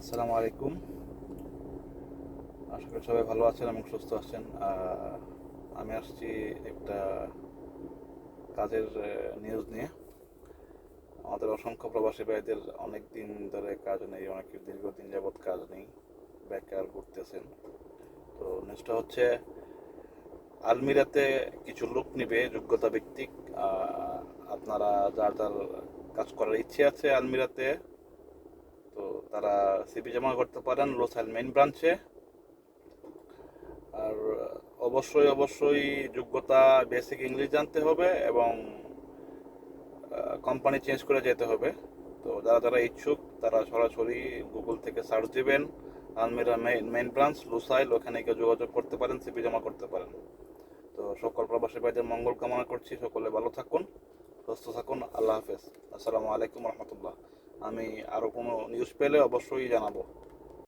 আসসালামু আলাইকুম। আশা করি সবাই ভালো আছেন এবং সুস্থ আছেন। আমি আসছি একটা কাজের নিউজ নিয়ে। আমাদের অসংখ্য প্রবাসী ভাইদের অনেক দিন ধরে কাজ নেই অনেকের দীর্ঘদিন যাবৎ কাজ নেই, বেকার ঘুরতেছেন। তো নিউজটা হচ্ছে, আলমিরাতে কিছু লোক নিবে, যোগ্যতা ভিত্তিক। আপনারা যার যার কাজ করার ইচ্ছে আছে আলমিরাতে তো তারা সিপি জমা করতে পারেন লোসাইল মেইন ব্রাঞ্চে। আর অবশ্যই অবশ্যই যোগ্যতা বেসিক ইংলিশ জানতে হবে এবং কোম্পানি চেঞ্জ করে যেতে হবে। তো যারা যারা ইচ্ছুক, তারা সরাসরি গুগল থেকে সার্চ দিবেন, আলমিরা মেইন ব্রাঞ্চ লুসাইল ওখানে গিয়ে যোগাযোগ করতে পারেন সিবি জমা করতে পারেন। তো সকল প্রবাসী ভাইদের মঙ্গল কামনা করছি, সকলে ভালো থাকুন, সুস্থ থাকুন, আল্লাহ হাফেজ। আসসালামু আলাইকুম রহমতুল্লাহ। আমি আরও কোনো নিউজ পেলে অবশ্যই জানাব।